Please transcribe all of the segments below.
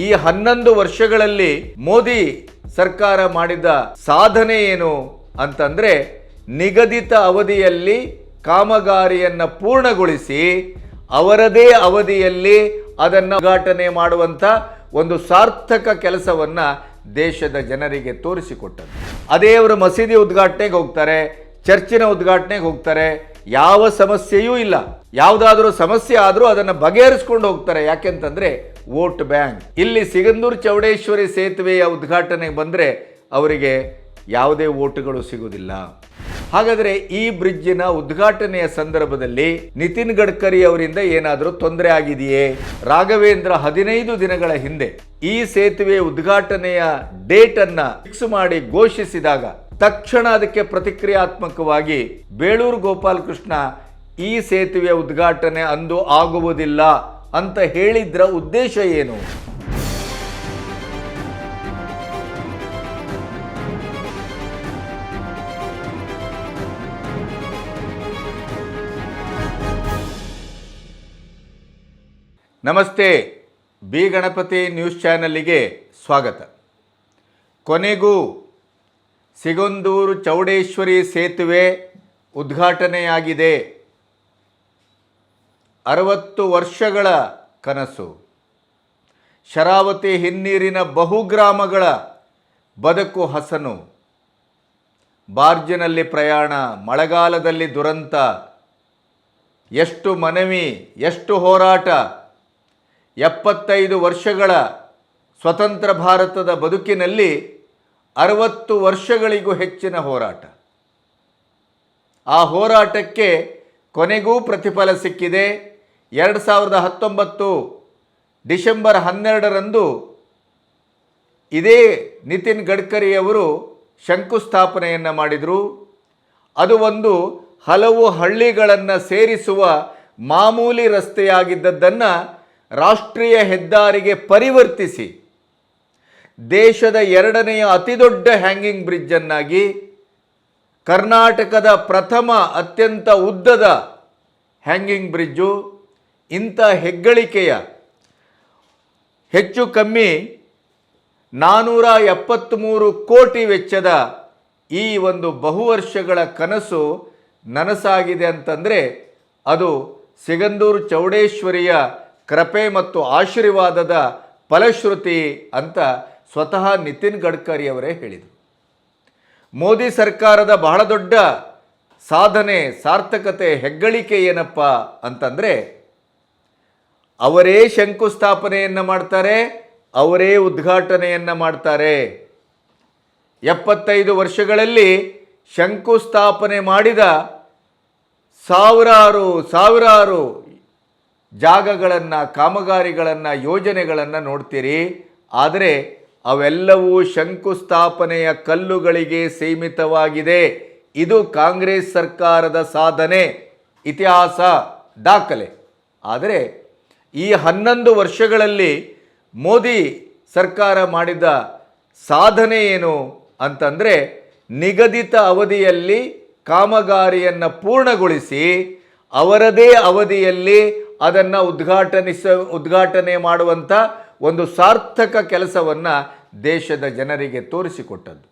ಈ ಹನ್ನೊಂದು ವರ್ಷಗಳಲ್ಲಿ ಮೋದಿ ಸರ್ಕಾರ ಮಾಡಿದ ಸಾಧನೆ ಏನು ಅಂತಂದರೆ ನಿಗದಿತ ಅವಧಿಯಲ್ಲಿ ಕಾಮಗಾರಿಯನ್ನು ಪೂರ್ಣಗೊಳಿಸಿ ಅವರದೇ ಅವಧಿಯಲ್ಲಿ ಅದನ್ನು ಉದ್ಘಾಟನೆ ಮಾಡುವಂಥ ಒಂದು ಸಾರ್ಥಕ ಕೆಲಸವನ್ನು ದೇಶದ ಜನರಿಗೆ ತೋರಿಸಿಕೊಟ್ಟರು ಅದೇ ಅವರು ಮಸೀದಿ ಉದ್ಘಾಟನೆಗೆ ಹೋಗ್ತಾರೆ, ಚರ್ಚಿನ ಉದ್ಘಾಟನೆಗೆ ಹೋಗ್ತಾರೆ, ಯಾವ ಸಮಸ್ಯೆಯೂ ಇಲ್ಲ. ಯಾವುದಾದ್ರೂ ಸಮಸ್ಯೆ ಆದರೂ ಅದನ್ನು ಬಗೆಹರಿಸ್ಕೊಂಡು ಹೋಗ್ತಾರೆ. ಯಾಕೆಂತಂದ್ರೆ ವೋಟ್ ಬ್ಯಾಂಕ್. ಇಲ್ಲಿ ಸಿಗಂದೂರು ಚೌಡೇಶ್ವರಿ ಸೇತುವೆಯ ಉದ್ಘಾಟನೆಗೆ ಬಂದರೆ ಅವರಿಗೆ ಯಾವುದೇ ಓಟುಗಳು ಸಿಗುವುದಿಲ್ಲ. ಹಾಗಾದರೆ ಈ ಬ್ರಿಡ್ಜಿನ ಉದ್ಘಾಟನೆಯ ಸಂದರ್ಭದಲ್ಲಿ ನಿತಿನ್ ಗಡ್ಕರಿ ಅವರಿಂದ ಏನಾದರೂ ತೊಂದರೆ ಆಗಿದೆಯೇ? ರಾಘವೇಂದ್ರ ಹದಿನೈದು ದಿನಗಳ ಹಿಂದೆ ಈ ಸೇತುವೆ ಉದ್ಘಾಟನೆಯ ಡೇಟ್ ಅನ್ನ ಫಿಕ್ಸ್ ಮಾಡಿ ಘೋಷಿಸಿದಾಗ ತಕ್ಷಣ ಅದಕ್ಕೆ ಪ್ರತಿಕ್ರಿಯಾತ್ಮಕವಾಗಿ ಬೇಳೂರು ಗೋಪಾಲಕೃಷ್ಣ ಈ ಸೇತುವೆ ಉದ್ಘಾಟನೆ ಅಂದು ಆಗುವುದಿಲ್ಲ ಅಂತ ಹೇಳಿದ್ರ ಉದ್ದೇಶ ಏನು? ನಮಸ್ತೆ, ಬಿ ಗಣಪತಿ ನ್ಯೂಸ್ ಚಾನಲ್ಲಿಗೆ ಸ್ವಾಗತ. ಕೊನೆಗೂ ಸಿಗಂದೂರು ಚೌಡೇಶ್ವರಿ ಸೇತುವೆ ಉದ್ಘಾಟನೆಯಾಗಿದೆ. ಅರವತ್ತು ವರ್ಷಗಳ ಕನಸು. ಶರಾವತಿ ಹಿನ್ನೀರಿನ ಬಹುಗ್ರಾಮಗಳ ಬದುಕು ಹಸನು. ಬಾರ್ಜಿನಲ್ಲಿ ಪ್ರಯಾಣ, ಮಳೆಗಾಲದಲ್ಲಿ ದುರಂತ. ಎಷ್ಟು ಮನವಿ, ಎಷ್ಟು ಹೋರಾಟ. ಎಪ್ಪತ್ತೈದು ವರ್ಷಗಳ ಸ್ವತಂತ್ರ ಭಾರತದ ಬದುಕಿನಲ್ಲಿ ಅರವತ್ತು ವರ್ಷಗಳಿಗೂ ಹೆಚ್ಚಿನ ಹೋರಾಟ. ಆ ಹೋರಾಟಕ್ಕೆ ಕೊನೆಗೂ ಪ್ರತಿಫಲ ಸಿಕ್ಕಿದೆ. ಎರಡು ಸಾವಿರದ ಹತ್ತೊಂಬತ್ತು ಡಿಸೆಂಬರ್ ಹನ್ನೆರಡರಂದು ಇದೇ ನಿತಿನ್ ಗಡ್ಕರಿಯವರು ಶಂಕುಸ್ಥಾಪನೆಯನ್ನು ಮಾಡಿದರು. ಅದು ಒಂದು ಹಲವು ಹಳ್ಳಿಗಳನ್ನು ಸೇರಿಸುವ ಮಾಮೂಲಿ ರಸ್ತೆಯಾಗಿದ್ದದ್ದನ್ನು ರಾಷ್ಟ್ರೀಯ ಹೆದ್ದಾರಿಗೆ ಪರಿವರ್ತಿಸಿ, ದೇಶದ ಎರಡನೆಯ ಅತಿದೊಡ್ಡ ಹ್ಯಾಂಗಿಂಗ್ ಬ್ರಿಡ್ಜನ್ನಾಗಿ, ಕರ್ನಾಟಕದ ಪ್ರಥಮ ಅತ್ಯಂತ ಉದ್ದದ ಹ್ಯಾಂಗಿಂಗ್ ಬ್ರಿಡ್ಜು ಇಂಥ ಹೆಗ್ಗಳಿಕೆಯ ಹೆಚ್ಚು ಕಮ್ಮಿ ನಾನ್ನೂರ ಎಪ್ಪತ್ತ್ಮೂರು ಕೋಟಿ ವೆಚ್ಚದ ಈ ಒಂದು ಬಹುವರ್ಷಗಳ ಕನಸು ನನಸಾಗಿದೆ ಅಂತಂದರೆ ಅದು ಸಿಗಂದೂರು ಚೌಡೇಶ್ವರಿಯ ಕೃಪೆ ಮತ್ತು ಆಶೀರ್ವಾದದ ಫಲಶ್ರುತಿ ಅಂತ ಸ್ವತಃ ನಿತಿನ್ ಗಡ್ಕರಿ ಅವರೇ ಹೇಳಿದರು. ಮೋದಿ ಸರ್ಕಾರದ ಬಹಳ ದೊಡ್ಡ ಸಾಧನೆ, ಸಾರ್ಥಕತೆ, ಹೆಗ್ಗಳಿಕೆ ಏನಪ್ಪ ಅಂತಂದರೆ ಅವರೇ ಶಂಕುಸ್ಥಾಪನೆಯನ್ನು ಮಾಡ್ತಾರೆ, ಅವರೇ ಉದ್ಘಾಟನೆಯನ್ನು ಮಾಡ್ತಾರೆ. ಎಪ್ಪತ್ತೈದು ವರ್ಷಗಳಲ್ಲಿ ಶಂಕುಸ್ಥಾಪನೆ ಮಾಡಿದ ಸಾವಿರಾರು ಸಾವಿರಾರು ಜಾಗಗಳನ್ನು, ಕಾಮಗಾರಿಗಳನ್ನು, ಯೋಜನೆಗಳನ್ನು ನೋಡ್ತೀರಿ. ಆದರೆ ಅವೆಲ್ಲವೂ ಶಂಕುಸ್ಥಾಪನೆಯ ಕಲ್ಲುಗಳಿಗೆ ಸೀಮಿತವಾಗಿದೆ. ಇದು ಕಾಂಗ್ರೆಸ್ ಸರ್ಕಾರದ ಸಾಧನೆ, ಇತಿಹಾಸ, ದಾಖಲೆ. ಆದರೆ ಈ ಹನ್ನೊಂದು ವರ್ಷಗಳಲ್ಲಿ ಮೋದಿ ಸರ್ಕಾರ ಮಾಡಿದ ಸಾಧನೆ ಏನು ಅಂತಂದರೆ ನಿಗದಿತ ಅವಧಿಯಲ್ಲಿ ಕಾಮಗಾರಿಯನ್ನು ಪೂರ್ಣಗೊಳಿಸಿ ಅವರದೇ ಅವಧಿಯಲ್ಲಿ ಅದನ್ನು ಉದ್ಘಾಟನಿಸ, ಉದ್ಘಾಟನೆ ಮಾಡುವಂಥ ಒಂದು ಸಾರ್ಥಕ ಕೆಲಸವನ್ನು ದೇಶದ ಜನರಿಗೆ ತೋರಿಸಿಕೊಟ್ಟದ್ದು.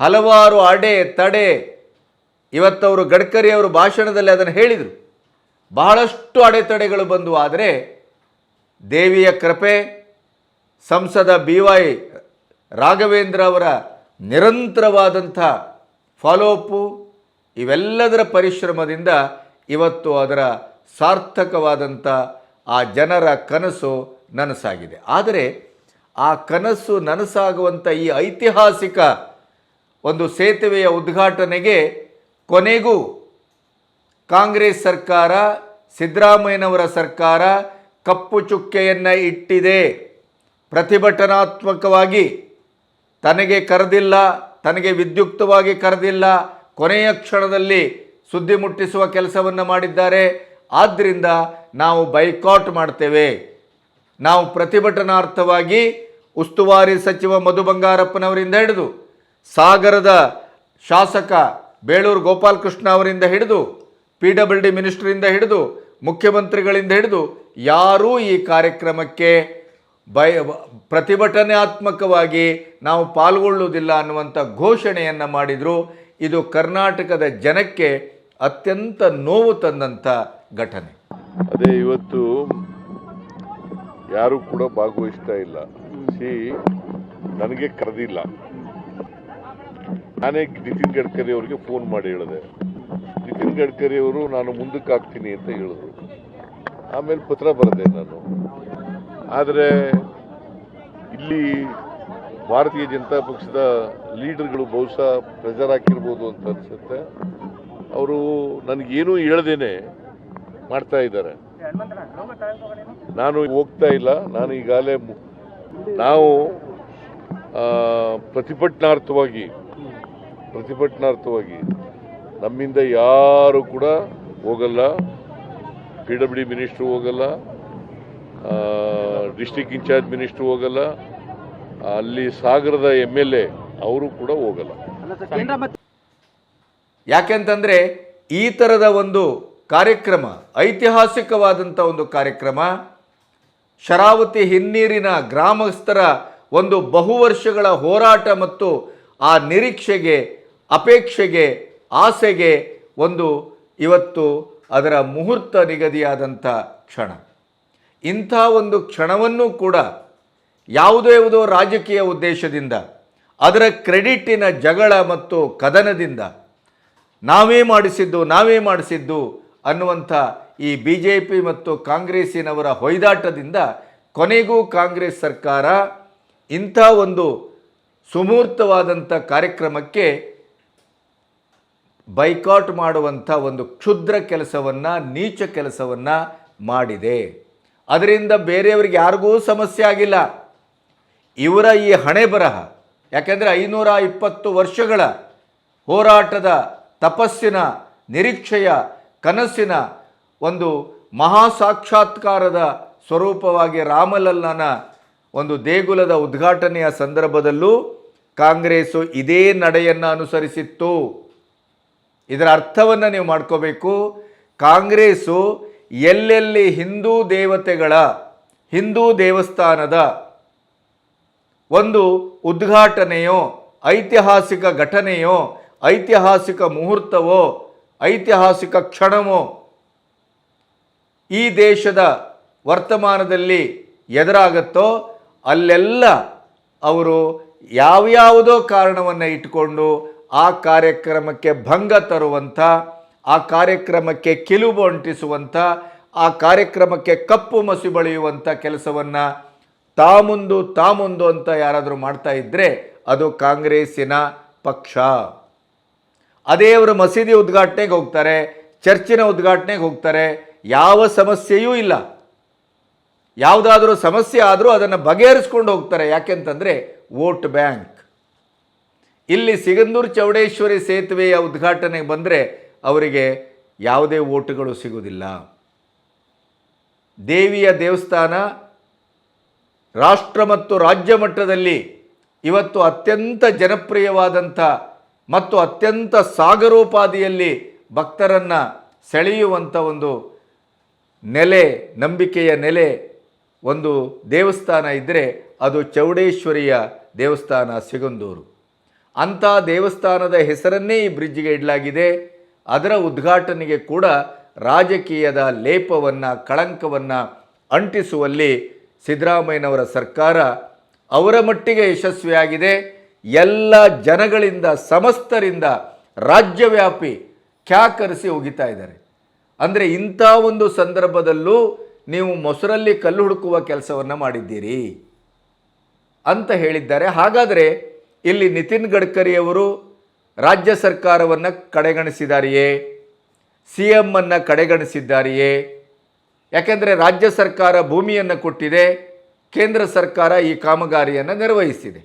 ಹಲವಾರು ಅಡೆ, ತಡೆ ಇವತ್ತವರು ಗಡ್ಕರಿ ಅವರು ಭಾಷಣದಲ್ಲಿ ಅದನ್ನು ಹೇಳಿದರು. ಬಹಳಷ್ಟು ಅಡೆತಡೆಗಳು ಬಂದು ಆದರೆ ದೇವಿಯ ಕೃಪೆ, ಸಂಸದ ಬಿ ವೈ ರಾಘವೇಂದ್ರ ಅವರ ನಿರಂತರವಾದಂಥ ಫಾಲೋಅಪ್ಪು ಇವೆಲ್ಲದರ ಪರಿಶ್ರಮದಿಂದ ಇವತ್ತು ಅದರ ಸಾರ್ಥಕವಾದಂಥ ಆ ಜನರ ಕನಸು ನನಸಾಗಿದೆ. ಆದರೆ ಆ ಕನಸು ನನಸಾಗುವಂಥ ಈ ಐತಿಹಾಸಿಕ ಒಂದು ಸೇತುವೆಯ ಉದ್ಘಾಟನೆಗೆ ಕೊನೆಗೂ ಕಾಂಗ್ರೆಸ್ ಸರ್ಕಾರ, ಸಿದ್ದರಾಮಯ್ಯನವರ ಸರ್ಕಾರ ಕಪ್ಪು ಚುಕ್ಕೆಯನ್ನು ಇಟ್ಟಿದೆ. ಪ್ರತಿಭಟನಾತ್ಮಕವಾಗಿ ತನಗೆ ಕರೆದಿಲ್ಲ, ತನಗೆ ವಿದ್ಯುಕ್ತವಾಗಿ ಕರೆದಿಲ್ಲ, ಕೊನೆಯ ಕ್ಷಣದಲ್ಲಿ ಸುದ್ದಿ ಮುಟ್ಟಿಸುವ ಕೆಲಸವನ್ನು ಮಾಡಿದ್ದಾರೆ. ಆದ್ದರಿಂದ ನಾವು ಬೈಕಾಟ್ ಮಾಡ್ತೇವೆ. ನಾವು ಪ್ರತಿಭಟನಾರ್ಥವಾಗಿ ಉಸ್ತುವಾರಿ ಸಚಿವ ಮಧು ಬಂಗಾರಪ್ಪನವರಿಂದ ಹಿಡಿದು ಸಾಗರದ ಶಾಸಕ ಬೇಳೂರು ಗೋಪಾಲಕೃಷ್ಣ ಅವರಿಂದ ಹಿಡಿದು ಪಿ ಡಬ್ಲ್ಯೂ ಡಿ ಮಿನಿಸ್ಟ್ರಿಂದ ಹಿಡಿದು, ಮುಖ್ಯಮಂತ್ರಿಗಳಿಂದ ಹಿಡಿದು, ಯಾರೂ ಈ ಕಾರ್ಯಕ್ರಮಕ್ಕೆ ಬಯ ಪ್ರತಿಭಟನಾತ್ಮಕವಾಗಿ ನಾವು ಪಾಲ್ಗೊಳ್ಳುವುದಿಲ್ಲ ಅನ್ನುವಂಥ ಘೋಷಣೆಯನ್ನು ಮಾಡಿದರು. ಇದು ಕರ್ನಾಟಕದ ಜನಕ್ಕೆ ಅತ್ಯಂತ ನೋವು ತಂದಂಥ ಘಟನೆ. ಅದೇ ಇವತ್ತು ಯಾರು ಕೂಡ ಭಾಗವಹಿಸ್ತಾ ಇಲ್ಲ. ಸಿ, ನನಗೆ ಕರೆದಿಲ್ಲ. ನಾನೇ ನಿತಿನ್ ಗಡ್ಕರಿ ಅವರಿಗೆ ಫೋನ್ ಮಾಡಿ ಹೇಳಿದೆ. ನಿತಿನ್ ಗಡ್ಕರಿ ಅವರು, ನಾನು ಮುಂದಕ್ಕೆ ಹಾಕ್ತೀನಿ ಅಂತ ಹೇಳಿದ್ರು. ಆಮೇಲೆ ಪತ್ರ ಬರೆದೆ ನಾನು. ಆದರೆ ಇಲ್ಲಿ ಭಾರತೀಯ ಜನತಾ ಪಕ್ಷದ ಲೀಡರ್ಗಳು ಬಹುಶಃ ಪ್ರೆಜರ್ ಹಾಕಿರ್ಬೋದು ಅಂತ ಅನ್ಸುತ್ತೆ. ಅವರು ನನಗೇನೂ ಹೇಳ್ದೇನೆ ಮಾಡ್ತಾ ಇದ್ದಾರೆ. ನಾನು ಹೋಗ್ತಾ ಇಲ್ಲ. ನಾನು ಈಗಾಗಲೇ ನಾವು ಪ್ರತಿಭಟನಾರ್ಥವಾಗಿ ಪ್ರತಿಭಟನಾರ್ಥವಾಗಿ ನಮ್ಮಿಂದ ಯಾರು ಕೂಡ ಹೋಗಲ್ಲ. ಪಿ ಡಬ್ಲ್ಯೂ ಡಿ ಮಿನಿಸ್ಟ್ರು ಹೋಗಲ್ಲ. ಡಿಸ್ಟಿಕ್ ಇನ್ಚಾರ್ಜ್ ಮಿನಿಸ್ಟ್ರು ಹೋಗಲ್ಲ. ಅಲ್ಲಿ ಸಾಗರದ ಎಂ ಎಲ್ ಎ ಅವರು ಕೂಡ ಹೋಗಲ್ಲ. ಯಾಕೆಂತಂದ್ರೆ ಈ ಥರದ ಒಂದು ಕಾರ್ಯಕ್ರಮ ಐತಿಹಾಸಿಕವಾದಂಥ ಒಂದು ಕಾರ್ಯಕ್ರಮ ಶರಾವತಿ ಹಿನ್ನೀರಿನ ಗ್ರಾಮಸ್ಥರ ಒಂದು ಬಹು ವರ್ಷಗಳ ಹೋರಾಟ ಮತ್ತು ಆ ನಿರೀಕ್ಷೆಗೆ ಅಪೇಕ್ಷೆಗೆ ಆಸೆಗೆ ಒಂದು ಇವತ್ತು ಅದರ ಮುಹೂರ್ತ ನಿಗದಿಯಾದಂಥ ಕ್ಷಣ. ಇಂಥ ಒಂದು ಕ್ಷಣವನ್ನು ಕೂಡ ಯಾವುದೇ ಯಾವುದೋ ರಾಜಕೀಯ ಉದ್ದೇಶದಿಂದ, ಅದರ ಕ್ರೆಡಿಟಿನ ಜಗಳ ಮತ್ತು ಕದನದಿಂದ ನಾವೇ ಮಾಡಿಸಿದ್ದು ನಾವೇ ಮಾಡಿಸಿದ್ದು ಅನ್ನುವಂಥ ಈ ಬಿ ಜೆ ಪಿ ಮತ್ತು ಕಾಂಗ್ರೆಸ್ಸಿನವರ ಹೊಯ್ದಾಟದಿಂದ ಕೊನೆಗೂ ಕಾಂಗ್ರೆಸ್ ಸರ್ಕಾರ ಇಂಥ ಒಂದು ಸುಮೂರ್ತವಾದಂಥ ಕಾರ್ಯಕ್ರಮಕ್ಕೆ ಬೈಕಾಟ್ ಮಾಡುವಂಥ ಒಂದು ಕ್ಷುದ್ರ ಕೆಲಸವನ್ನು, ನೀಚ ಕೆಲಸವನ್ನು ಮಾಡಿದೆ. ಅದರಿಂದ ಬೇರೆಯವರಿಗೆ ಯಾರಿಗೂ ಸಮಸ್ಯೆ ಆಗಿಲ್ಲ. ಇವರ ಈ ಹಣೆ ಬರಹ, ಯಾಕೆಂದರೆ ಐನೂರ ಇಪ್ಪತ್ತು ವರ್ಷಗಳ ಹೋರಾಟದ ತಪಸ್ಸಿನ, ನಿರೀಕ್ಷೆಯ ಕನಸಿನ ಒಂದು ಮಹಾ ಸಾಕ್ಷಾತ್ಕಾರದ ಸ್ವರೂಪವಾಗಿ ರಾಮಲಲ್ಲನ ಒಂದು ದೇಗುಲದ ಉದ್ಘಾಟನೆಯ ಸಂದರ್ಭದಲ್ಲೂ ಕಾಂಗ್ರೆಸ್ಸು ಇದೇ ನಡೆಯನ್ನು ಅನುಸರಿಸಿತ್ತು. ಇದರ ಅರ್ಥವನ್ನು ನೀವು ಮಾಡ್ಕೋಬೇಕು. ಕಾಂಗ್ರೆಸ್ಸು ಎಲ್ಲೆಲ್ಲಿ ಹಿಂದೂ ದೇವತೆಗಳ, ಹಿಂದೂ ದೇವಸ್ಥಾನದ ಒಂದು ಉದ್ಘಾಟನೆಯೋ, ಐತಿಹಾಸಿಕ ಘಟನೆಯೋ, ಐತಿಹಾಸಿಕ ಮುಹೂರ್ತವೋ, ಐತಿಹಾಸಿಕ ಕ್ಷಣವೋ ಈ ದೇಶದ ವರ್ತಮಾನದಲ್ಲಿ ಎದುರಾಗತ್ತೋ, ಅಲ್ಲೆಲ್ಲ ಅವರು ಯಾವ್ಯಾವುದೋ ಕಾರಣವನ್ನು ಇಟ್ಟುಕೊಂಡು ಆ ಕಾರ್ಯಕ್ರಮಕ್ಕೆ ಭಂಗ ತರುವಂಥ, ಆ ಕಾರ್ಯಕ್ರಮಕ್ಕೆ ಕಿಲುಬು ಅಂಟಿಸುವಂಥ, ಆ ಕಾರ್ಯಕ್ರಮಕ್ಕೆ ಕಪ್ಪು ಮಸಿ ಬಳಿಯುವಂಥ ಕೆಲಸವನ್ನು ತಾಮುಂದು ತಾಮುಂದು ಅಂತ ಯಾರಾದರೂ ಮಾಡ್ತಾ ಇದ್ದರೆ ಅದು ಕಾಂಗ್ರೆಸ್ಸಿನ ಪಕ್ಷ. ಅದೇ ಅವರು ಮಸೀದಿ ಉದ್ಘಾಟನೆಗೆ ಹೋಗ್ತಾರೆ, ಚರ್ಚಿನ ಉದ್ಘಾಟನೆಗೆ ಹೋಗ್ತಾರೆ, ಯಾವ ಸಮಸ್ಯೆಯೂ ಇಲ್ಲ. ಯಾವುದಾದ್ರೂ ಸಮಸ್ಯೆ ಆದರೂ ಅದನ್ನು ಬಗೆಹರಿಸ್ಕೊಂಡು ಹೋಗ್ತಾರೆ. ಯಾಕೆಂತಂದರೆ, ವೋಟ್ ಬ್ಯಾಂಕ್. ಇಲ್ಲಿ ಸಿಗಂದೂರು ಚೌಡೇಶ್ವರಿ ಸೇತುವೆಯ ಉದ್ಘಾಟನೆಗೆ ಬಂದರೆ ಅವರಿಗೆ ಯಾವುದೇ ಓಟುಗಳು ಸಿಗುವುದಿಲ್ಲ. ದೇವಿಯ ದೇವಸ್ಥಾನ ರಾಷ್ಟ್ರ ಮತ್ತು ರಾಜ್ಯ ಮಟ್ಟದಲ್ಲಿ ಇವತ್ತು ಅತ್ಯಂತ ಜನಪ್ರಿಯವಾದಂಥ ಮತ್ತು ಅತ್ಯಂತ ಸಾಗರೋಪಾದಿಯಲ್ಲಿ ಭಕ್ತರನ್ನು ಸೆಳೆಯುವಂಥ ಒಂದು ನೆಲೆ, ನಂಬಿಕೆಯ ನೆಲೆ ಒಂದು ದೇವಸ್ಥಾನ ಇದ್ದರೆ ಅದು ಚೌಡೇಶ್ವರಿಯ ದೇವಸ್ಥಾನ ಸಿಗಂದೂರು. ಅಂಥ ದೇವಸ್ಥಾನದ ಹೆಸರನ್ನೇ ಈ ಬ್ರಿಡ್ಜ್ಗೆ ಇಡಲಾಗಿದೆ. ಅದರ ಉದ್ಘಾಟನೆಗೆ ಕೂಡ ರಾಜಕೀಯದ ಲೇಪವನ್ನು, ಕಳಂಕವನ್ನು ಅಂಟಿಸುವಲ್ಲಿ ಸಿದ್ದರಾಮಯ್ಯನವರ ಸರ್ಕಾರ ಅವರ ಮಟ್ಟಿಗೆ ಯಶಸ್ವಿಯಾಗಿದೆ. ಎಲ್ಲ ಜನಗಳಿಂದ, ಸಮಸ್ತರಿಂದ ರಾಜ್ಯವ್ಯಾಪಿ ಖ್ಯಾಕರಿಸಿ ಹೋಗಿತಾ ಇದ್ದಾರೆ. ಅಂದರೆ ಇಂಥ ಒಂದು ಸಂದರ್ಭದಲ್ಲೂ ನೀವು ಮೊಸರಲ್ಲಿ ಕಲ್ಲು ಹುಡುಕುವ ಕೆಲಸವನ್ನು ಮಾಡಿದ್ದೀರಿ ಅಂತ ಹೇಳಿದ್ದಾರೆ. ಹಾಗಾದರೆ ಇಲ್ಲಿ ನಿತಿನ್ ಗಡ್ಕರಿಯವರು ರಾಜ್ಯ ಸರ್ಕಾರವನ್ನು ಕಡೆಗಣಿಸಿದ್ದಾರೆಯೇ ಸಿ ಎಂ ಅನ್ನು ಕಡೆಗಣಿಸಿದ್ದಾರೆಯೇ, ಯಾಕೆಂದರೆ ರಾಜ್ಯ ಸರ್ಕಾರ ಭೂಮಿಯನ್ನು ಕೊಟ್ಟಿದೆ, ಕೇಂದ್ರ ಸರ್ಕಾರ ಈ ಕಾಮಗಾರಿಯನ್ನು ನಿರ್ವಹಿಸಿದೆ.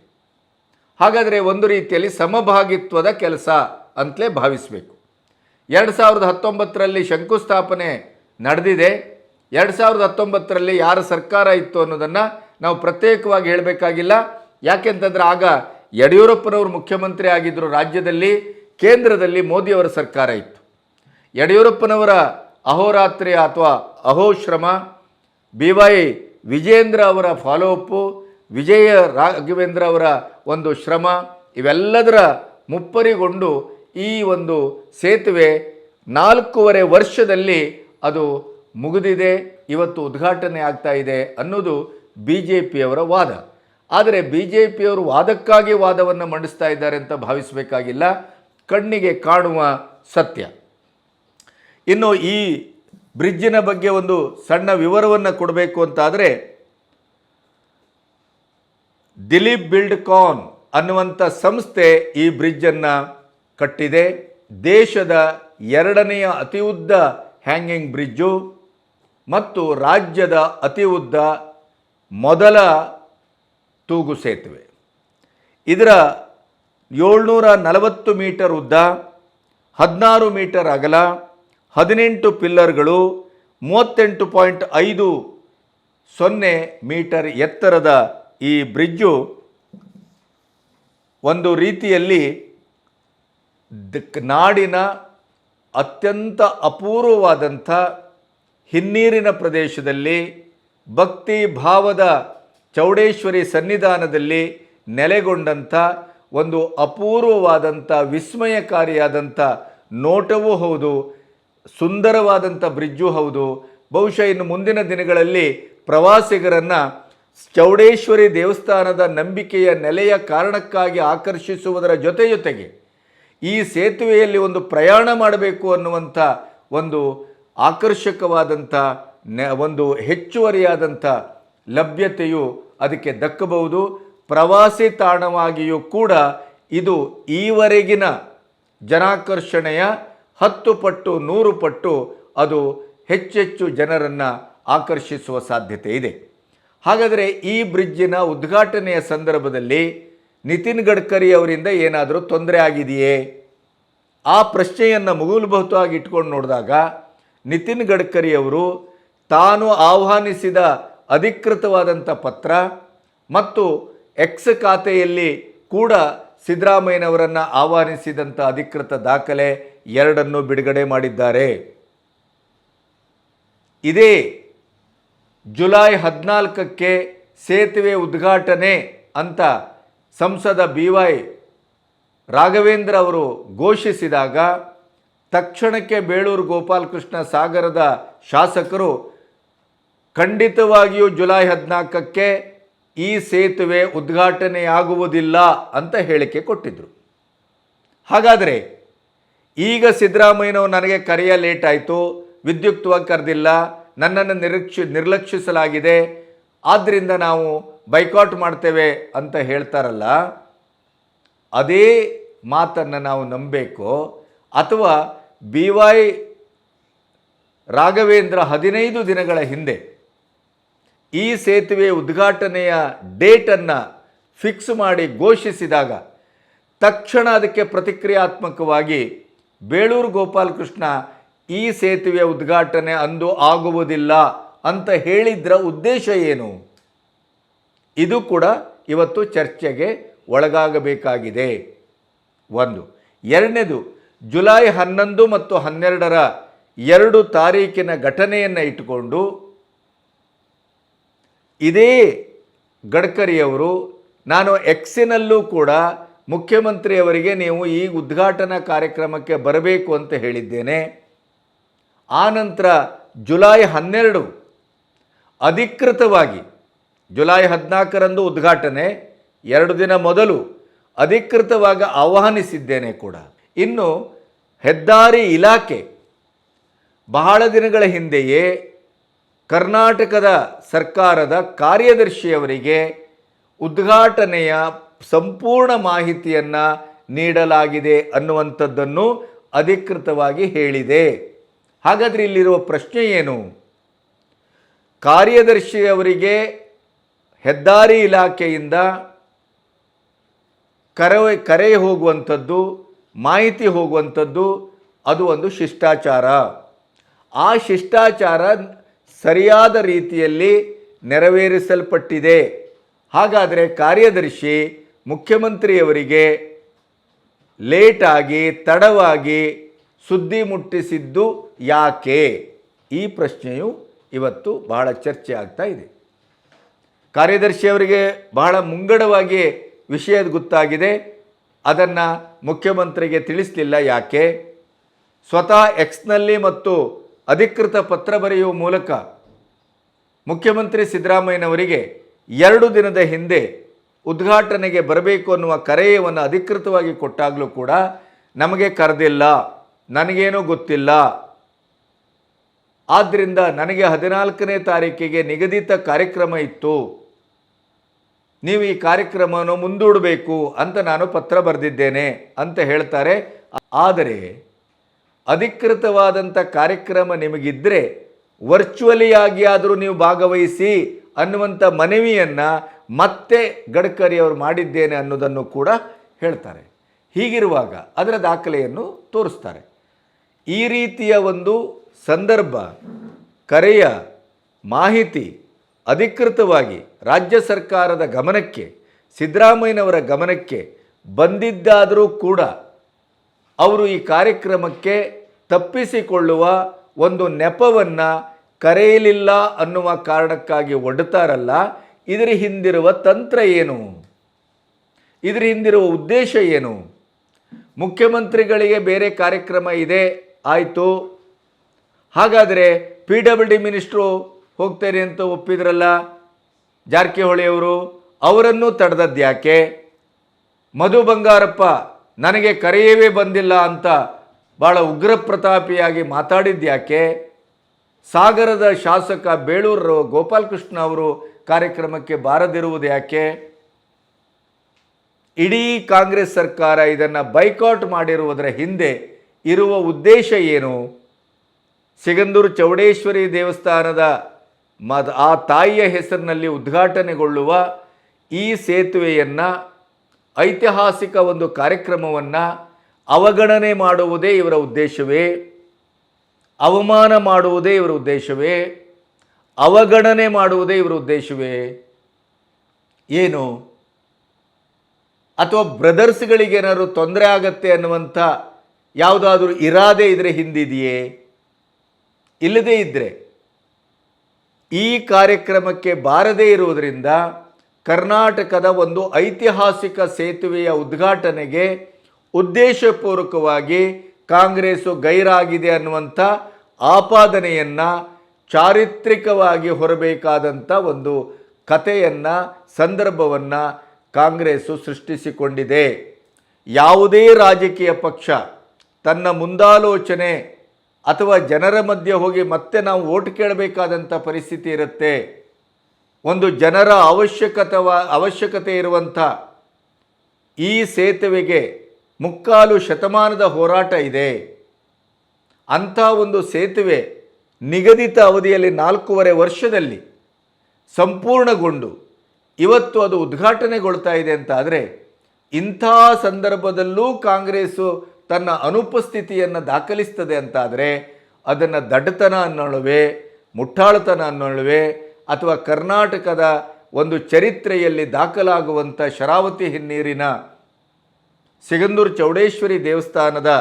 ಹಾಗಾದರೆ ಒಂದು ರೀತಿಯಲ್ಲಿ ಸಮಭಾಗಿತ್ವದ ಕೆಲಸ ಅಂತಲೇ ಭಾವಿಸಬೇಕು. ಎರಡು ಸಾವಿರದ ಹತ್ತೊಂಬತ್ತರಲ್ಲಿ ಶಂಕುಸ್ಥಾಪನೆ ನಡೆದಿದೆ. ಎರಡು ಸಾವಿರದ ಹತ್ತೊಂಬತ್ತರಲ್ಲಿ ಯಾರ ಸರ್ಕಾರ ಇತ್ತು ಅನ್ನೋದನ್ನು ನಾವು ಪ್ರತ್ಯೇಕವಾಗಿ ಹೇಳಬೇಕಾಗಿಲ್ಲ. ಯಾಕೆಂತಂದರೆ ಆಗ ಯಡಿಯೂರಪ್ಪನವರು ಮುಖ್ಯಮಂತ್ರಿ ಆಗಿದ್ದರು ರಾಜ್ಯದಲ್ಲಿ, ಕೇಂದ್ರದಲ್ಲಿ ಮೋದಿಯವರ ಸರ್ಕಾರ ಇತ್ತು. ಯಡಿಯೂರಪ್ಪನವರ ಅಹೋರಾತ್ರಿ ಅಥವಾ ಅಹೋಶ್ರಮ, ಬಿ ವೈ ವಿಜೇಂದ್ರ ಅವರ ಫಾಲೋಅಪ್ಪು ವಿಜಯ ರಾಘವೇಂದ್ರ ಅವರ ಒಂದು ಶ್ರಮ, ಇವೆಲ್ಲದರ ಮುಪ್ಪರಿಗೊಂಡು ಈ ಒಂದು ಸೇತುವೆ ನಾಲ್ಕೂವರೆ ವರ್ಷದಲ್ಲಿ ಅದು ಮುಗಿದಿದೆ, ಇವತ್ತು ಉದ್ಘಾಟನೆ ಆಗ್ತಾ ಇದೆ ಅನ್ನೋದು ಬಿ ಜೆ ಪಿಯವರ ವಾದ. ಆದರೆ ಬಿ ಜೆ ಪಿಯವರು ವಾದಕ್ಕಾಗಿ ವಾದವನ್ನು ಮಂಡಿಸ್ತಾ ಇದ್ದಾರೆ ಅಂತ ಭಾವಿಸಬೇಕಾಗಿಲ್ಲ. ಕಣ್ಣಿಗೆ ಕಾಣುವ ಸತ್ಯ. ಇನ್ನು ಈ ಬ್ರಿಡ್ಜಿನ ಬಗ್ಗೆ ಒಂದು ಸಣ್ಣ ವಿವರವನ್ನು ಕೊಡಬೇಕು ಅಂತಾದರೆ, ದಿಲೀಪ್ ಬಿಲ್ಡ್ ಕಾನ್ ಅನ್ನುವಂಥ ಸಂಸ್ಥೆ ಈ ಬ್ರಿಡ್ಜನ್ನು ಕಟ್ಟಿದೆ. ದೇಶದ ಎರಡನೆಯ ಅತಿ ಉದ್ದ ಹ್ಯಾಂಗಿಂಗ್ ಬ್ರಿಡ್ಜು ಮತ್ತು ರಾಜ್ಯದ ಅತಿ ಉದ್ದ ಮೊದಲ ತೂಗು ಸೇತುವೆ. ಇದರ ಏಳ್ನೂರ ನಲವತ್ತು ಮೀಟರ್ ಉದ್ದ, ಹದಿನಾರು ಮೀಟರ್ ಅಗಲ, ಹದಿನೆಂಟು ಪಿಲ್ಲರ್ಗಳು, ಮೂವತ್ತೆಂಟು ಪಾಯಿಂಟ್ ಐದು ಸೊನ್ನೆ ಮೀಟರ್ ಎತ್ತರದ ಈ ಬ್ರಿಡ್ಜು ಒಂದು ರೀತಿಯಲ್ಲಿ ನಾಡಿನ ಅತ್ಯಂತ ಅಪೂರ್ವವಾದಂಥ ಹಿನ್ನೀರಿನ ಪ್ರದೇಶದಲ್ಲಿ ಭಕ್ತಿ ಭಾವದ ಚೌಡೇಶ್ವರಿ ಸನ್ನಿಧಾನದಲ್ಲಿ ನೆಲೆಗೊಂಡಂಥ ಒಂದು ಅಪೂರ್ವವಾದಂಥ ವಿಸ್ಮಯಕಾರಿಯಾದಂಥ ನೋಟವೂ ಹೌದು, ಸುಂದರವಾದಂಥ ಬ್ರಿಡ್ಜು ಹೌದು. ಬಹುಶಃ ಇನ್ನು ಮುಂದಿನ ದಿನಗಳಲ್ಲಿ ಪ್ರವಾಸಿಗರನ್ನು ಚೌಡೇಶ್ವರಿ ದೇವಸ್ಥಾನದ ನಂಬಿಕೆಯ ನೆಲೆಯ ಕಾರಣಕ್ಕಾಗಿ ಆಕರ್ಷಿಸುವುದರ ಜೊತೆ ಜೊತೆಗೆ ಈ ಸೇತುವೆಯಲ್ಲಿ ಒಂದು ಪ್ರಯಾಣ ಮಾಡಬೇಕು ಅನ್ನುವಂಥ ಒಂದು ಆಕರ್ಷಕವಾದಂಥ ನೆ, ಒಂದು ಹೆಚ್ಚುವರಿಯಾದಂಥ ಲಭ್ಯತೆಯು ಅದಕ್ಕೆ ದಕ್ಕಬಹುದು. ಪ್ರವಾಸಿ ತಾಣವಾಗಿಯೂ ಕೂಡ ಇದು ಈವರೆಗಿನ ಜನಾಕರ್ಷಣೆಯ ಹತ್ತು ಪಟ್ಟು, ನೂರು ಪಟ್ಟು ಅದು ಹೆಚ್ಚೆಚ್ಚು ಜನರನ್ನು ಆಕರ್ಷಿಸುವ ಸಾಧ್ಯತೆ ಇದೆ. ಹಾಗಾದರೆ ಈ ಬ್ರಿಡ್ಜಿನ ಉದ್ಘಾಟನೆಯ ಸಂದರ್ಭದಲ್ಲಿ ನಿತಿನ್ ಗಡ್ಕರಿ ಅವರಿಂದ ಏನಾದರೂ ತೊಂದರೆ ಆಗಿದೆಯೇ? ಆ ಪ್ರಶ್ನೆಯನ್ನು ಮುಗುಲ್ಬಹುತವಾಗಿ ಇಟ್ಕೊಂಡು ನೋಡಿದಾಗ ನಿತಿನ್ ಗಡ್ಕರಿಯವರು ತಾನು ಆಹ್ವಾನಿಸಿದ ಅಧಿಕೃತವಾದಂಥ ಪತ್ರ ಮತ್ತು ಎಕ್ಸ್ ಖಾತೆಯಲ್ಲಿ ಕೂಡ ಸಿದ್ದರಾಮಯ್ಯನವರನ್ನು ಆಹ್ವಾನಿಸಿದಂಥ ಅಧಿಕೃತ ದಾಖಲೆ ಎರಡನ್ನು ಬಿಡುಗಡೆ ಮಾಡಿದ್ದಾರೆ. ಇದೇ ಜುಲೈ ಹದಿನಾಲ್ಕಕ್ಕೆ ಸೇತುವೆ ಉದ್ಘಾಟನೆ ಅಂತ ಸಂಸದ ಬಿ ವೈ ರಾಘವೇಂದ್ರ ಅವರು ಘೋಷಿಸಿದಾಗ ತಕ್ಷಣಕ್ಕೆ ಬೇಳೂರು ಗೋಪಾಲಕೃಷ್ಣ ಸಾಗರದ ಶಾಸಕರು ಖಂಡಿತವಾಗಿಯೂ ಜುಲೈ ಹದಿನಾಲ್ಕಕ್ಕೆ ಈ ಸೇತುವೆ ಉದ್ಘಾಟನೆಯಾಗುವುದಿಲ್ಲ ಅಂತ ಹೇಳಿಕೆ ಕೊಟ್ಟಿದ್ದರು ಹಾಗಾದರೆ ಈಗ ಸಿದ್ದರಾಮಯ್ಯನವರು ನನಗೆ ಕರೆಯ ಲೇಟ್ ಆಯಿತು ವಿದ್ಯುಕ್ತವಾಗಿ ಕರೆದಿಲ್ಲ ನನ್ನನ್ನು ನಿರೀಕ್ಷಿ, ನಿರ್ಲಕ್ಷಿಸಲಾಗಿದೆ ಆದ್ದರಿಂದ ನಾವು ಬೈಕಾಟ್ ಮಾಡ್ತೇವೆ ಅಂತ ಹೇಳ್ತಾರಲ್ಲ, ಅದೇ ಮಾತನ್ನು ನಾವು ನಂಬಬೇಕು ಅಥವಾ ಬಿ ವೈ ರಾಘವೇಂದ್ರ ಹದಿನೈದು ದಿನಗಳ ಹಿಂದೆ ಈ ಸೇತುವೆ ಉದ್ಘಾಟನೆಯ ಡೇಟನ್ನು ಫಿಕ್ಸ್ ಮಾಡಿ ಘೋಷಿಸಿದಾಗ ತಕ್ಷಣ ಅದಕ್ಕೆ ಪ್ರತಿಕ್ರಿಯಾತ್ಮಕವಾಗಿ ಬೇಳೂರು ಗೋಪಾಲಕೃಷ್ಣ ಈ ಸೇತುವೆ ಉದ್ಘಾಟನೆ ಅಂದು ಆಗುವುದಿಲ್ಲ ಅಂತ ಹೇಳಿದ್ರ ಉದ್ದೇಶ ಏನು? ಇದು ಕೂಡ ಇವತ್ತು ಚರ್ಚೆಗೆ ಒಳಗಾಗಬೇಕಾಗಿದೆ. ಒಂದು, ಎರಡನೇದು, ಜುಲೈ ಹನ್ನೊಂದು ಮತ್ತು ಹನ್ನೆರಡರ ಎರಡು ತಾರೀಕಿನ ಘಟನೆಯನ್ನು ಇಟ್ಟುಕೊಂಡು ಇದೇ ಗಡ್ಕರಿಯವರು, ನಾನು ಎಕ್ಸಿನಲ್ಲೂ ಕೂಡ ಮುಖ್ಯಮಂತ್ರಿಯವರಿಗೆ ನೀವು ಈ ಉದ್ಘಾಟನಾ ಕಾರ್ಯಕ್ರಮಕ್ಕೆ ಬರಬೇಕು ಅಂತ ಹೇಳಿದ್ದೇನೆ. ಆನಂತರ ಜುಲೈ ಹನ್ನೆರಡು ಅಧಿಕೃತವಾಗಿ, ಜುಲೈ ಹದಿನಾಲ್ಕರಂದು ಉದ್ಘಾಟನೆ, ಎರಡು ದಿನ ಮೊದಲು ಅಧಿಕೃತವಾಗಿ ಆಹ್ವಾನಿಸಿದ್ದೇನೆ ಕೂಡ. ಇನ್ನು ಹೆದ್ದಾರಿ ಇಲಾಖೆ ಬಹಳ ದಿನಗಳ ಹಿಂದೆಯೇ ಕರ್ನಾಟಕದ ಸರ್ಕಾರದ ಕಾರ್ಯದರ್ಶಿಯವರಿಗೆ ಉದ್ಘಾಟನೆಯ ಸಂಪೂರ್ಣ ಮಾಹಿತಿಯನ್ನು ನೀಡಲಾಗಿದೆ ಅನ್ನುವಂಥದ್ದನ್ನು ಅಧಿಕೃತವಾಗಿ ಹೇಳಿದೆ. ಹಾಗಾದರೆ ಇಲ್ಲಿರುವ ಪ್ರಶ್ನೆ ಏನು? ಕಾರ್ಯದರ್ಶಿಯವರಿಗೆ ಹೆದ್ದಾರಿ ಇಲಾಖೆಯಿಂದ ಕರೆ ಕರೆ ಹೋಗುವಂಥದ್ದು, ಮಾಹಿತಿ ಹೋಗುವಂಥದ್ದು ಅದು ಒಂದು ಶಿಷ್ಟಾಚಾರ. ಆ ಶಿಷ್ಟಾಚಾರ ಸರಿಯಾದ ರೀತಿಯಲ್ಲಿ ನೆರವೇರಿಸಲ್ಪಟ್ಟಿದೆ. ಹಾಗಾದರೆ ಕಾರ್ಯದರ್ಶಿ ಮುಖ್ಯಮಂತ್ರಿಯವರಿಗೆ ಲೇಟಾಗಿ, ತಡವಾಗಿ ಸುದ್ದಿ ಮುಟ್ಟಿಸಿದ್ದು ಯಾಕೆ? ಈ ಪ್ರಶ್ನೆಯು ಇವತ್ತು ಬಹಳ ಚರ್ಚೆ ಆಗ್ತಾ ಇದೆ. ಕಾರ್ಯದರ್ಶಿಯವರಿಗೆ ಬಹಳ ಮುಂಗಡವಾಗಿ ವಿಷಯ ಗೊತ್ತಾಗಿದೆ. ಅದನ್ನು ಮುಖ್ಯಮಂತ್ರಿಗೆ ತಿಳಿಸಲಿಲ್ಲ ಯಾಕೆ? ಸ್ವತಃ ಎಕ್ಸ್ನಲ್ಲಿ ಮತ್ತು ಅಧಿಕೃತ ಪತ್ರ ಬರೆಯುವ ಮೂಲಕ ಮುಖ್ಯಮಂತ್ರಿ ಸಿದ್ದರಾಮಯ್ಯನವರಿಗೆ ಎರಡು ದಿನದ ಹಿಂದೆ ಉದ್ಘಾಟನೆಗೆ ಬರಬೇಕು ಅನ್ನುವ ಕರೆಯವನ್ನು ಅಧಿಕೃತವಾಗಿ ಕೊಟ್ಟಾಗಲೂ ಕೂಡ ನಮಗೆ ಕರೆದಿಲ್ಲ, ನನಗೇನೂ ಗೊತ್ತಿಲ್ಲ. ಆದ್ದರಿಂದ ನನಗೆ ಹದಿನಾಲ್ಕನೇ ತಾರೀಕಿಗೆ ನಿಗದಿತ ಕಾರ್ಯಕ್ರಮ ಇತ್ತು. ನೀವು ಈ ಕಾರ್ಯಕ್ರಮವನ್ನು ಮುಂದೂಡಬೇಕು ಅಂತ ನಾನು ಪತ್ರ ಬರೆದಿದ್ದೇನೆ ಅಂತ ಹೇಳ್ತಾರೆ. ಆದರೆ ಅಧಿಕೃತವಾದಂಥ ಕಾರ್ಯಕ್ರಮ ನಿಮಗಿದ್ದರೆ ವರ್ಚುವಲಿ ಆಗಿ ಆದರೂ ನೀವು ಭಾಗವಹಿಸಿ ಅನ್ನುವಂಥ ಮನವಿಯನ್ನು ಮತ್ತೆ ಗಡ್ಕರಿ ಅವರು ಮಾಡಿದ್ದೇನೆ ಅನ್ನೋದನ್ನು ಕೂಡ ಹೇಳ್ತಾರೆ. ಹೀಗಿರುವಾಗ ಅದರ ದಾಖಲೆಯನ್ನು ತೋರಿಸ್ತಾರೆ. ಈ ರೀತಿಯ ಒಂದು ಸಂದರ್ಭ, ಕರೆಯ ಮಾಹಿತಿ ಅಧಿಕೃತವಾಗಿ ರಾಜ್ಯ ಸರ್ಕಾರದ ಗಮನಕ್ಕೆ, ಸಿದ್ದರಾಮಯ್ಯನವರ ಗಮನಕ್ಕೆ ಬಂದಿದ್ದಾದರೂ ಕೂಡ ಅವರು ಈ ಕಾರ್ಯಕ್ರಮಕ್ಕೆ ತಪ್ಪಿಸಿಕೊಳ್ಳುವ ಒಂದು ನೆಪವನ್ನು ಕರೆಯಲಿಲ್ಲ ಅನ್ನುವ ಕಾರಣಕ್ಕಾಗಿ ಒಡ್ತಾರಲ್ಲ, ಇದರ ಹಿಂದಿರುವ ತಂತ್ರ ಏನು? ಇದರ ಹಿಂದಿರುವ ಉದ್ದೇಶ ಏನು? ಮುಖ್ಯಮಂತ್ರಿಗಳಿಗೆ ಬೇರೆ ಕಾರ್ಯಕ್ರಮ ಇದೆ, ಆಯಿತು. ಹಾಗಾದರೆ ಪಿ ಡಬ್ಲ್ಯೂ ಡಿ ಮಿನಿಸ್ಟ್ರು ಹೋಗ್ತಾರೆ ಅಂತ ಒಪ್ಪಿದ್ರಲ್ಲ ಜಾರಕಿಹೊಳಿಯವರು ಅವರನ್ನು ತಡೆದದ್ದು ಯಾಕೆ ಮಧು ಬಂಗಾರಪ್ಪ ನನಗೆ ಕರೆಯವೇ ಬಂದಿಲ್ಲ ಅಂತ ಭಾಳ ಉಗ್ರ ಪ್ರತಾಪಿಯಾಗಿ ಮಾತಾಡಿದ್ಯಾಕೆ ಸಾಗರದ ಶಾಸಕ ಬೇಳೂರು ಗೋಪಾಲಕೃಷ್ಣ ಅವರು ಕಾರ್ಯಕ್ರಮಕ್ಕೆ ಬಾರದಿರುವುದು ಯಾಕೆ? ಇಡೀ ಕಾಂಗ್ರೆಸ್ ಸರ್ಕಾರ ಇದನ್ನು ಬೈಕಾಟ್ ಮಾಡಿರುವುದರ ಹಿಂದೆ ಇರುವ ಉದ್ದೇಶ ಏನು? ಸಿಗಂದೂರು ಚೌಡೇಶ್ವರಿ ದೇವಸ್ಥಾನದ ಆ ತಾಯಿಯ ಹೆಸರಿನಲ್ಲಿ ಉದ್ಘಾಟನೆಗೊಳ್ಳುವ ಈ ಸೇತುವೆಯನ್ನು ಐತಿಹಾಸಿಕ ಒಂದು ಕಾರ್ಯಕ್ರಮವನ್ನು ಅವಗಣನೆ ಮಾಡುವುದೇ ಇವರ ಉದ್ದೇಶವೇ, ಅವಮಾನ ಮಾಡುವುದೇ ಇವರ ಉದ್ದೇಶವೇ, ಅವಗಣನೆ ಮಾಡುವುದೇ ಇವರ ಉದ್ದೇಶವೇ? ಏನು? ಅಥವಾ ಬ್ರದರ್ಸ್ಗಳಿಗೆ ಏನಾದರೂ ತೊಂದರೆ ಆಗತ್ತೆ ಅನ್ನುವಂಥ ಯಾವುದಾದ್ರೂ ಇರಾದೆ ಇದ್ರೆ ಹಿಂದಿದೆಯೇ? ಇಲ್ಲದೇ ಇದ್ದರೆ ಈ ಕಾರ್ಯಕ್ರಮಕ್ಕೆ ಬಾರದೇ ಇರುವುದರಿಂದ ಕರ್ನಾಟಕದ ಒಂದು ಐತಿಹಾಸಿಕ ಸೇತುವೆಯ ಉದ್ಘಾಟನೆಗೆ ಉದ್ದೇಶಪೂರ್ವಕವಾಗಿ ಕಾಂಗ್ರೆಸ್ಸು ಗೈರಾಗಿದೆ ಅನ್ನುವಂಥ ಆಪಾದನೆಯನ್ನು ಚಾರಿತ್ರಿಕವಾಗಿ ಹೊರಬೇಕಾದಂಥ ಒಂದು ಕಥೆಯನ್ನು, ಸಂದರ್ಭವನ್ನು ಕಾಂಗ್ರೆಸ್ಸು ಸೃಷ್ಟಿಸಿಕೊಂಡಿದೆ. ಯಾವುದೇ ರಾಜಕೀಯ ಪಕ್ಷ ತನ್ನ ಮುಂದಾಲೋಚನೆ ಅಥವಾ ಜನರ ಮಧ್ಯೆ ಹೋಗಿ ಮತ್ತೆ ನಾವು ಓಟ್ ಕೇಳಬೇಕಾದಂಥ ಪರಿಸ್ಥಿತಿ ಇರುತ್ತೆ. ಒಂದು ಜನರ ಅವಶ್ಯಕತವ, ಅವಶ್ಯಕತೆ ಇರುವಂಥ ಈ ಸೇತುವೆಗೆ ಮುಕ್ಕಾಲು ಶತಮಾನದ ಹೋರಾಟ ಇದೆ. ಅಂಥ ಒಂದು ಸೇತುವೆ ನಿಗದಿತ ಅವಧಿಯಲ್ಲಿ ನಾಲ್ಕೂವರೆ ವರ್ಷದಲ್ಲಿ ಸಂಪೂರ್ಣಗೊಂಡು ಇವತ್ತು ಅದು ಉದ್ಘಾಟನೆಗೊಳ್ತಾ ಇದೆ ಅಂತ ಆದರೆ ಇಂಥ ಸಂದರ್ಭದಲ್ಲೂ ಕಾಂಗ್ರೆಸ್ಸು ತನ್ನ ಅನುಪಸ್ಥಿತಿಯನ್ನು ದಾಖಲಿಸ್ತದೆ ಅಂತಾದರೆ ಅದನ್ನು ದಡ್ಡತನ ಅನ್ನೋಳುವೆ ಮುಟ್ಟಾಳತನ ಅನ್ನೋಳುವೆ ಅಥವಾ ಕರ್ನಾಟಕದ ಒಂದು ಚರಿತ್ರೆಯಲ್ಲಿ ದಾಖಲಾಗುವಂಥ ಶರಾವತಿ ಹಿನ್ನೀರಿನ ಸಿಗಂದೂರು ಚೌಡೇಶ್ವರಿ ದೇವಸ್ಥಾನದ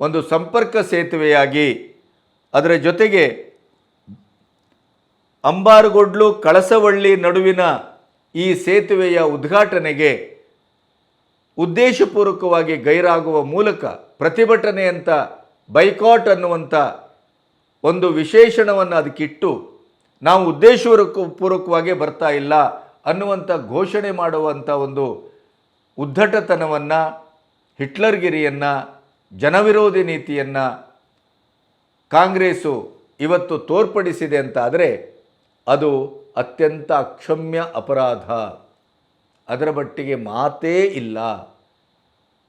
ಒಂದು ಸಂಪರ್ಕ ಸೇತುವೆಯಾಗಿ ಅದರ ಜೊತೆಗೆ ಅಂಬಾರುಗೊಡ್ಲು ಕಳಸವಳ್ಳಿ ನಡುವಿನ ಈ ಸೇತುವೆಯ ಉದ್ಘಾಟನೆಗೆ ಉದ್ದೇಶಪೂರ್ವಕವಾಗಿ ಗೈರಾಗುವ ಮೂಲಕ ಪ್ರತಿಭಟನೆ ಅಂತ ಬೈಕಾಟ್ ಅನ್ನುವಂಥ ಒಂದು ವಿಶೇಷಣವನ್ನು ಅದಕ್ಕಿಟ್ಟು ನಾವು ಉದ್ದೇಶಪೂರ್ವಕ ಪೂರ್ವಕವಾಗಿ ಬರ್ತಾ ಇಲ್ಲ ಅನ್ನುವಂಥ ಘೋಷಣೆ ಮಾಡುವಂಥ ಒಂದು ಉದ್ದಟತನವನ್ನು ಹಿಟ್ಲರ್ಗಿರಿಯನ್ನು, ಜನವಿರೋಧಿ ನೀತಿಯನ್ನು ಕಾಂಗ್ರೆಸ್ಸು ಇವತ್ತು ತೋರ್ಪಡಿಸಿದೆ ಅಂತಾದರೆ ಅದು ಅತ್ಯಂತ ಅಕ್ಷಮ್ಯ ಅಪರಾಧ. ಅದರ ಮಟ್ಟಿಗೆ ಮಾತೇ ಇಲ್ಲ.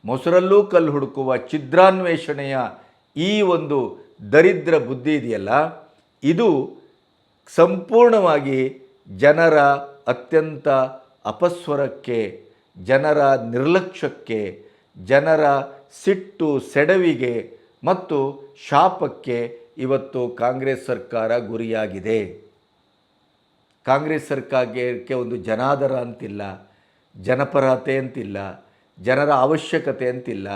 ಮೊಸರಲ್ಲೂ ಕಲ್ಲು ಹುಡುಕುವ ಛಿದ್ರಾನ್ವೇಷಣೆಯ ಈ ಒಂದು ದರಿದ್ರ ಬುದ್ಧಿ ಇದೆಯಲ್ಲ? ಇದು ಸಂಪೂರ್ಣವಾಗಿ ಜನರ ಅತ್ಯಂತ ಅಪಸ್ವರಕ್ಕೆ, ಜನರ ನಿರ್ಲಕ್ಷ್ಯಕ್ಕೆ, ಜನರ ಸಿಟ್ಟು ಸೆಡವಿಗೆ ಮತ್ತು ಶಾಪಕ್ಕೆ ಇವತ್ತು ಕಾಂಗ್ರೆಸ್ ಸರ್ಕಾರ ಗುರಿಯಾಗಿದೆ. ಕಾಂಗ್ರೆಸ್ ಸರ್ಕಾರಕ್ಕೆ ಒಂದು ಜನಾದರ ಅಂತಿಲ್ಲ, ಜನಪರತೆ ಅಂತಿಲ್ಲ, ಜನರ ಅವಶ್ಯಕತೆ ಅಂತಿಲ್ಲ,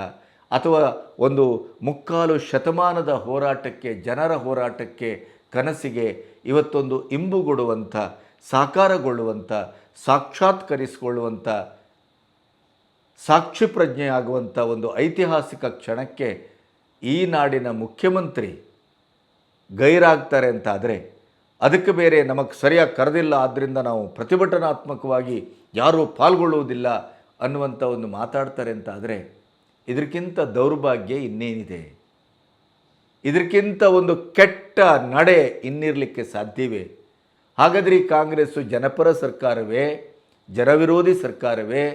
ಅಥವಾ ಒಂದು ಮುಕ್ಕಾಲು ಶತಮಾನದ ಹೋರಾಟಕ್ಕೆ, ಜನರ ಹೋರಾಟಕ್ಕೆ ಕನಸಿಗೆ ಇವತ್ತೊಂದು ಇಂಬುಗೊಡುವಂಥ, ಸಾಕಾರಗೊಳ್ಳುವಂಥ, ಸಾಕ್ಷಾತ್ಕರಿಸಿಕೊಳ್ಳುವಂಥ ಸಾಕ್ಷಿ ಪ್ರಜ್ಞೆ ಆಗುವಂಥ ಒಂದು ಐತಿಹಾಸಿಕ ಕ್ಷಣಕ್ಕೆ ಈ ನಾಡಿನ ಮುಖ್ಯಮಂತ್ರಿ ಗೈರಾಗ್ತಾರೆ ಅಂತಾದರೆ ಅದಕ್ಕೆ ಬೇರೆ ನಮಗೆ ಸರಿಯಾಗಿ ಕರೆದಿಲ್ಲ ಆದ್ದರಿಂದ ನಾವು ಪ್ರತಿಭಟನಾತ್ಮಕವಾಗಿ ಯಾರೂ ಪಾಲ್ಗೊಳ್ಳುವುದಿಲ್ಲ ಅನ್ನುವಂಥ ಒಂದು ಮಾತಾಡ್ತಾರೆ ಅಂತಾದರೆ ಇದಕ್ಕಿಂತ ದೌರ್ಭಾಗ್ಯ ಇನ್ನೇನಿದೆ? ಇದಕ್ಕಿಂತ ಒಂದು ಕೆಟ್ಟ ನಡೆ ಇನ್ನಿರಲಿಕ್ಕೆ ಸಾಧ್ಯವೇ? ಹಾಗಾದರೆ ಈ ಕಾಂಗ್ರೆಸ್ಸು ಜನಪರ ಸರ್ಕಾರವೇ, ಜನವಿರೋಧಿ ಸರ್ಕಾರವೇ,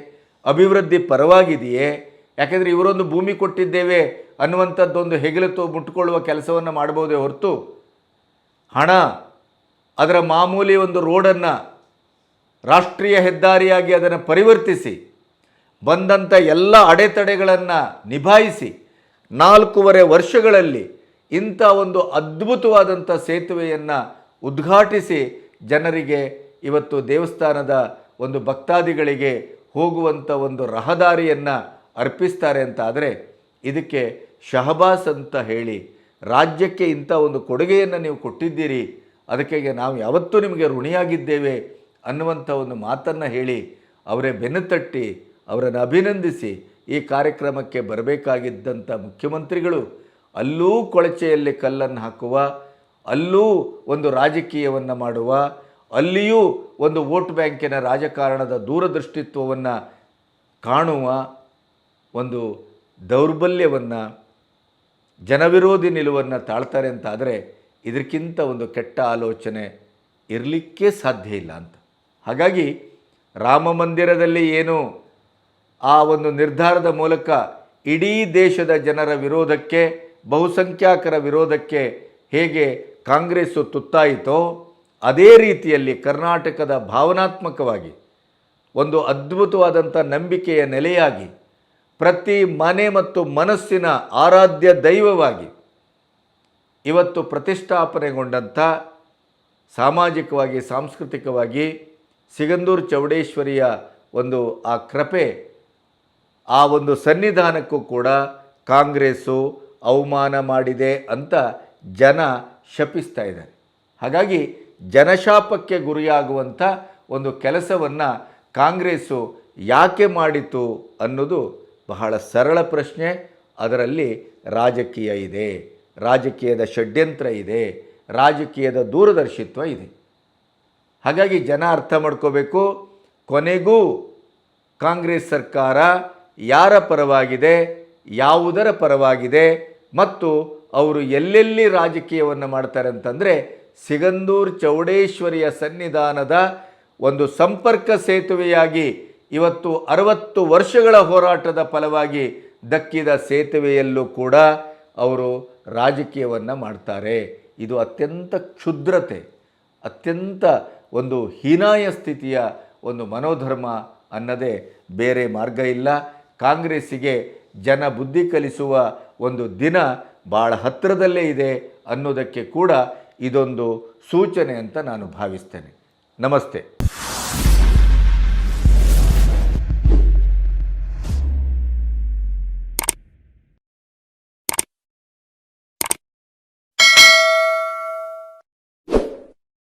ಅಭಿವೃದ್ಧಿ ಪರವಾಗಿದೆಯೇ? ಯಾಕೆಂದರೆ ಇವರೊಂದು ಭೂಮಿ ಕೊಟ್ಟಿದ್ದೇವೆ ಅನ್ನುವಂಥದ್ದೊಂದು ಹೆಗಲು ಮುಟ್ಕೊಳ್ಳುವ ಕೆಲಸವನ್ನು ಮಾಡ್ಬೋದೇ ಹೊರತು. ಹಣ, ಅದರ ಮಾಮೂಲಿ ಒಂದು ರೋಡನ್ನು ರಾಷ್ಟ್ರೀಯ ಹೆದ್ದಾರಿಯಾಗಿ ಅದನ್ನು ಪರಿವರ್ತಿಸಿ, ಬಂದಂಥ ಎಲ್ಲ ಅಡೆತಡೆಗಳನ್ನು ನಿಭಾಯಿಸಿ, ನಾಲ್ಕೂವರೆ ವರ್ಷಗಳಲ್ಲಿ ಇಂಥ ಒಂದು ಅದ್ಭುತವಾದಂಥ ಸೇತುವೆಯನ್ನು ಉದ್ಘಾಟಿಸಿ ಜನರಿಗೆ ಇವತ್ತು ದೇವಸ್ಥಾನದ ಒಂದು ಭಕ್ತಾದಿಗಳಿಗೆ ಹೋಗುವಂಥ ಒಂದು ರಹದಾರಿಯನ್ನು ಅರ್ಪಿಸ್ತಾರೆ ಅಂತ ಆದರೆ ಇದಕ್ಕೆ ಶಹಬಾಸ್ ಅಂತ ಹೇಳಿ ರಾಜ್ಯಕ್ಕೆ ಇಂಥ ಒಂದು ಕೊಡುಗೆಯನ್ನು ನೀವು ಕೊಟ್ಟಿದ್ದೀರಿ, ಅದಕ್ಕೆ ನಾವು ಯಾವತ್ತೂ ನಿಮಗೆ ಋಣಿಯಾಗಿದ್ದೇವೆ ಅನ್ನುವಂಥ ಒಂದು ಮಾತನ್ನು ಹೇಳಿ ಅವರೇ ಬೆನ್ನು ತಟ್ಟಿ ಅವರನ್ನು ಅಭಿನಂದಿಸಿ ಈ ಕಾರ್ಯಕ್ರಮಕ್ಕೆ ಬರಬೇಕಾಗಿದ್ದಂಥ ಮುಖ್ಯಮಂತ್ರಿಗಳು ಅಲ್ಲೂ ಕೊಳಚೆಯಲ್ಲಿ ಕಲ್ಲನ್ನು ಹಾಕುವ, ಅಲ್ಲೂ ಒಂದು ರಾಜಕೀಯವನ್ನು ಮಾಡುವ, ಅಲ್ಲಿಯೂ ಒಂದು ವೋಟ್ ಬ್ಯಾಂಕಿನ ರಾಜಕಾರಣದ ದೂರದೃಷ್ಟಿತ್ವವನ್ನು ಕಾಣುವ ಒಂದು ದೌರ್ಬಲ್ಯವನ್ನು, ಜನವಿರೋಧಿ ನಿಲುವನ್ನು ತಾಳ್ತಾರೆ ಅಂತ ಆದರೆ ಇದಕ್ಕಿಂತ ಒಂದು ಕೆಟ್ಟ ಆಲೋಚನೆ ಇರಲಿಕ್ಕೆ ಸಾಧ್ಯ ಇಲ್ಲ ಅಂತ. ಹಾಗಾಗಿ ರಾಮ ಮಂದಿರದಲ್ಲಿ ಏನು ಆ ಒಂದು ನಿರ್ಧಾರದ ಮೂಲಕ ಇಡೀ ದೇಶದ ಜನರ ವಿರೋಧಕ್ಕೆ ಬಹುಸಂಖ್ಯಾತರ ವಿರೋಧಕ್ಕೆ ಹೇಗೆ ಕಾಂಗ್ರೆಸ್ಸು ತುತ್ತಾಯಿತೋ ಅದೇ ರೀತಿಯಲ್ಲಿ ಕರ್ನಾಟಕದ ಭಾವನಾತ್ಮಕವಾಗಿ ಒಂದು ಅದ್ಭುತವಾದಂಥ ನಂಬಿಕೆಯ ನೆಲೆಯಾಗಿ ಪ್ರತಿ ಮನೆ ಮತ್ತು ಮನಸ್ಸಿನ ಆರಾಧ್ಯ ದೈವವಾಗಿ ಇವತ್ತು ಪ್ರತಿಷ್ಠಾಪನೆಗೊಂಡಂಥ ಸಾಮಾಜಿಕವಾಗಿ, ಸಾಂಸ್ಕೃತಿಕವಾಗಿ ಸಿಗಂದೂರು ಚೌಡೇಶ್ವರಿಯ ಒಂದು ಆ ಕೃಪೆ, ಆ ಒಂದು ಸನ್ನಿಧಾನಕ್ಕೂ ಕೂಡ ಕಾಂಗ್ರೆಸ್ಸು ಅವಮಾನ ಮಾಡಿದೆ ಅಂತ ಜನ ಶಪಿಸ್ತಾ ಇದ್ದಾರೆ. ಹಾಗಾಗಿ ಜನಶಾಪಕ್ಕೆ ಗುರಿಯಾಗುವಂಥ ಒಂದು ಕೆಲಸವನ್ನು ಕಾಂಗ್ರೆಸ್ಸು ಯಾಕೆ ಮಾಡಿತು ಅನ್ನೋದು ಬಹಳ ಸರಳ ಪ್ರಶ್ನೆ. ಅದರಲ್ಲಿ ರಾಜಕೀಯ ಇದೆ, ರಾಜಕೀಯದ ಷಡ್ಯಂತ್ರ ಇದೆ, ರಾಜಕೀಯದ ದೂರದರ್ಶಿತ್ವ ಇದೆ. ಹಾಗಾಗಿ ಜನ ಅರ್ಥ ಮಾಡ್ಕೋಬೇಕು, ಕೊನೆಗೂ ಕಾಂಗ್ರೆಸ್ ಸರ್ಕಾರ ಯಾರ ಪರವಾಗಿದೆ, ಯಾವುದರ ಪರವಾಗಿದೆ ಮತ್ತು ಅವರು ಎಲ್ಲೆಲ್ಲಿ ರಾಜಕೀಯವನ್ನು ಮಾಡ್ತಾರೆ ಅಂತಂದರೆ ಸಿಗಂದೂರು ಚೌಡೇಶ್ವರಿಯ ಸನ್ನಿಧಾನದ ಒಂದು ಸಂಪರ್ಕ ಸೇತುವೆಯಾಗಿ ಇವತ್ತು ಅರವತ್ತು ವರ್ಷಗಳ ಹೋರಾಟದ ಫಲವಾಗಿ ದಕ್ಕಿದ ಸೇತುವೆಯಲ್ಲೂ ಕೂಡ ಅವರು ರಾಜಕೀಯವನ್ನು ಮಾಡ್ತಾರೆ. ಇದು ಅತ್ಯಂತ ಕ್ಷುದ್ರತೆ, ಅತ್ಯಂತ ಒಂದು ಹೀನಾಯ ಸ್ಥಿತಿಯ ಒಂದು ಮನೋಧರ್ಮ ಅನ್ನದೇ ಬೇರೆ ಮಾರ್ಗ ಇಲ್ಲ. ಕಾಂಗ್ರೆಸ್ಸಿಗೆ ಜನ ಬುದ್ಧಿ ಕಲಿಸುವ ಒಂದು ದಿನ ಭಾಳ ಹತ್ತಿರದಲ್ಲೇ ಇದೆ ಅನ್ನೋದಕ್ಕೆ ಕೂಡ ಇದೊಂದು ಸೂಚನೆ ಅಂತ ನಾನು ಭಾವಿಸ್ತೇನೆ. ನಮಸ್ತೆ.